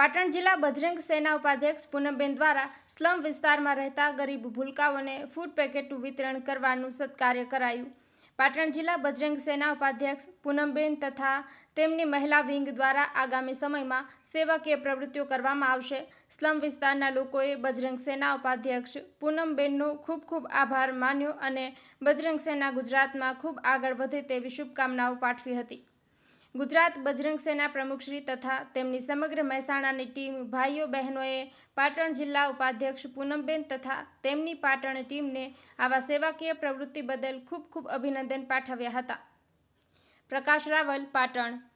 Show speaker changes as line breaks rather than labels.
પાટણ જિલ્લા બજરંગ સેના ઉપાધ્યક્ષ પૂનમબેન દ્વારા સ્લમ વિસ્તારમાં રહેતા ગરીબ ભૂલકાઓને ફૂડ પેકેટનું વિતરણ કરવાનું સત્કાર્ય કરાયું. પાટણ જિલ્લા બજરંગ સેના ઉપાધ્યક્ષ પૂનમબેન તથા તેમની મહિલા વિંગ દ્વારા આગામી સમયમાં સેવાકીય પ્રવૃત્તિઓ કરવામાં આવશે. સ્લમ વિસ્તારના લોકોએ બજરંગ સેના ઉપાધ્યક્ષ પૂનમબેનનો ખૂબ ખૂબ આભાર માન્યો અને બજરંગ સેના ગુજરાતમાં ખૂબ આગળ વધે તેવી શુભકામનાઓ પાઠવી હતી. ગુજરાત બજરંગ સેના પ્રમુખશ્રી તથા તેમની સમગ્ર મહેસાણાની ટીમ, ભાઈઓ, બહેનોએ પાટણ જિલ્લા ઉપાધ્યક્ષ પૂનમબેન તથા તેમની પાટણ ટીમને આવા સેવાકીય પ્રવૃત્તિ બદલ ખૂબ ખૂબ અભિનંદન પાઠવ્યા હતા. પ્રકાશ રાવલ, પાટણ.